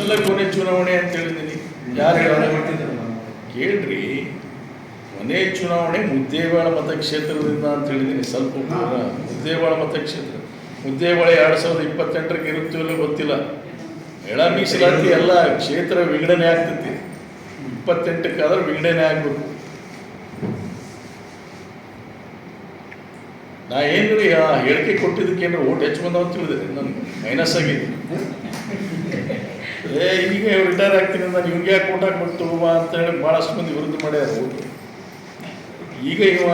ಸಲ ಕೊನೆ ಚುನಾವಣೆ ಅಂತ ಹೇಳಿದ್ದೀನಿ. ಯಾರು ಹೇಳೋಣ ಕೇಳ್ರಿ. ಕೊನೆ ಚುನಾವಣೆ ಮುದ್ದೇವಾಳ ಮತಕ್ಷೇತ್ರದಿಂದ ಅಂತ ಹೇಳಿದ್ದೀನಿ. ಸ್ವಲ್ಪ. ಮುದ್ದೇವಾಳ ಮತಕ್ಷೇತ್ರ. ಮುದ್ದೇವಾಳ ಎರಡು ಸಾವಿರದ ಇಪ್ಪತ್ತೆಂಟರಿಗೆ ಇರುತ್ತೋ ಇಲ್ಲೋ ಗೊತ್ತಿಲ್ಲ. ಎಳ ಮೀಸಲಾತಿ ಎಲ್ಲ ಕ್ಷೇತ್ರ ವಿಂಗಡಣೆ ಆಗ್ತೈತಿ. ಇಪ್ಪತ್ತೆಂಟಕ್ಕಾದ್ರೆ ವಿಂಗಡಣೆ ಆಗ್ಬೇಕು. ನಾ ಏನ್ರಿ ಆ ಹೇಳಿಕೆ ಕೊಟ್ಟಿದ್ದಕ್ಕೆ ಏನಾರ ಓಟ್ ಹೆಚ್ಚು ಬಂದಾವ ತಿಳಿದ್ರೆ ನನ್ಗೆ ಮೈನಸ್ ಆಗಿದೆ ಏ, ಈಗ ರಿಟೈರ್ ಆಗ್ತೀನಿ ನಾನು ಇವ್ಗೆ ಯಾಕೆ ಓಟ್ ಹಾಕ್ಬಿಟ್ಟು ಬಾ ಅಂತ ಹೇಳಿ ಭಾಳಷ್ಟು ಮಂದಿ ವಿರುದ್ಧ ಮಾಡ್ಯಾರ ಈಗ ಇವ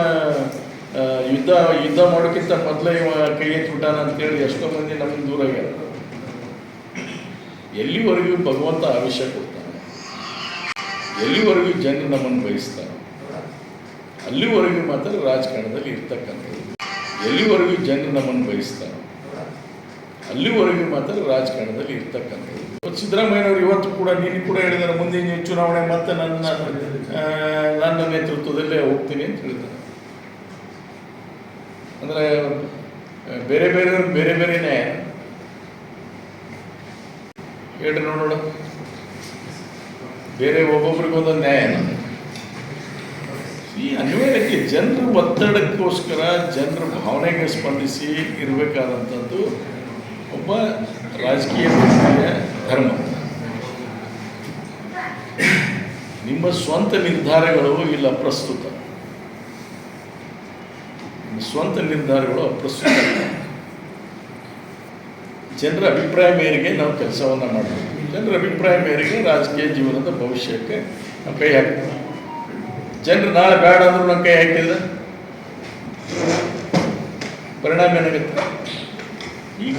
ಯುದ್ಧ ಯುದ್ಧ ಮಾಡೋಕ್ಕಿಂತ ಮೊದಲೇ ಇವ ಕೈ ಅಂತ ಅಂತೇಳಿ ಎಷ್ಟೋ ಮಂದಿ ನಮ್ಗೆ ದೂರ ಆಗ್ಯಾರ. ಎಲ್ಲಿವರೆಗೂ ಭಗವಂತ ಆವಿಷ್ಯ ಕೊಡ್ತಾನೆ? ಎಲ್ಲಿವರೆಗೂ ಜನರು ನಮ್ಮನ್ನು ಬಯಸ್ತಾರೆ ಅಲ್ಲಿವರೆಗೂ ಮಾತ್ರ ರಾಜಕಾರಣದಲ್ಲಿ ಇರ್ತಕ್ಕಂಥದ್ದು. ಎಲ್ಲಿವರೆಗೂ ಜನರು ನಮ್ಮನ್ನು ಬಯಸ್ತಾರೆ? ಅಲ್ಲಿವರೆಗೂ ಮಾತ್ರ ರಾಜಕಾರಣದಲ್ಲಿ ಇರ್ತಕ್ಕಂಥದ್ದು. ಇವತ್ತು ಸಿದ್ದರಾಮಯ್ಯನವರು ಇವತ್ತು ಕೂಡ ನೀನು ಕೂಡ ಹೇಳಿದ್ದಾರೆ ಮುಂದೆ ನೀವು ಚುನಾವಣೆ ಮತ್ತೆ ನನ್ನ ನನ್ನ ನೇತೃತ್ವದಲ್ಲೇ ಹೋಗ್ತೀನಿ ಅಂತ ಹೇಳಿದ್ದಾರೆ. ಅಂದರೆ ಬೇರೆ ಬೇರೆಯವ್ರು ಬೇರೆ ಬೇರೆನೇ. ಹೇಳ್ರಿ ನೋಡೋಣ. ಬೇರೆ ಒಬ್ಬೊಬ್ರಿಗೆ ಒಂದೊಂದು ನ್ಯಾಯ ಈ ಅನ್ವಯಕ್ಕೆ ಜನರ ಒತ್ತಡಕ್ಕೋಸ್ಕರ ಜನರ ಭಾವನೆಗೆ ಸ್ಪಂದಿಸಿ ಇರಬೇಕಾದಂಥದ್ದು ಒಬ್ಬ ರಾಜಕೀಯ ವ್ಯಕ್ತಿಯ ಧರ್ಮ. ನಿಮ್ಮ ಸ್ವಂತ ನಿರ್ಧಾರಗಳು ಇಲ್ಲ ಪ್ರಸ್ತುತ. ಸ್ವಂತ ನಿರ್ಧಾರಗಳು ಅಪ್ರಸ್ತುತ. ಜನರ ಅಭಿಪ್ರಾಯ ಮೇರೆಗೆ ನಾವು ಕೆಲಸವನ್ನು ಮಾಡಬೇಕು. ಜನರ ಅಭಿಪ್ರಾಯ ಮೇರೆಗೆ ರಾಜಕೀಯ ಜೀವನದ ಭವಿಷ್ಯಕ್ಕೆ ಕೈ ಹಾಕ್ತೀವಿ ಜನರು ನಾಳೆ ಬೇಡ ಅಂದ್ರೂ ನನ್ನ ಕೈ ಪರಿಣಾಮ ಏನಾಗುತ್ತೆ? ಈಗ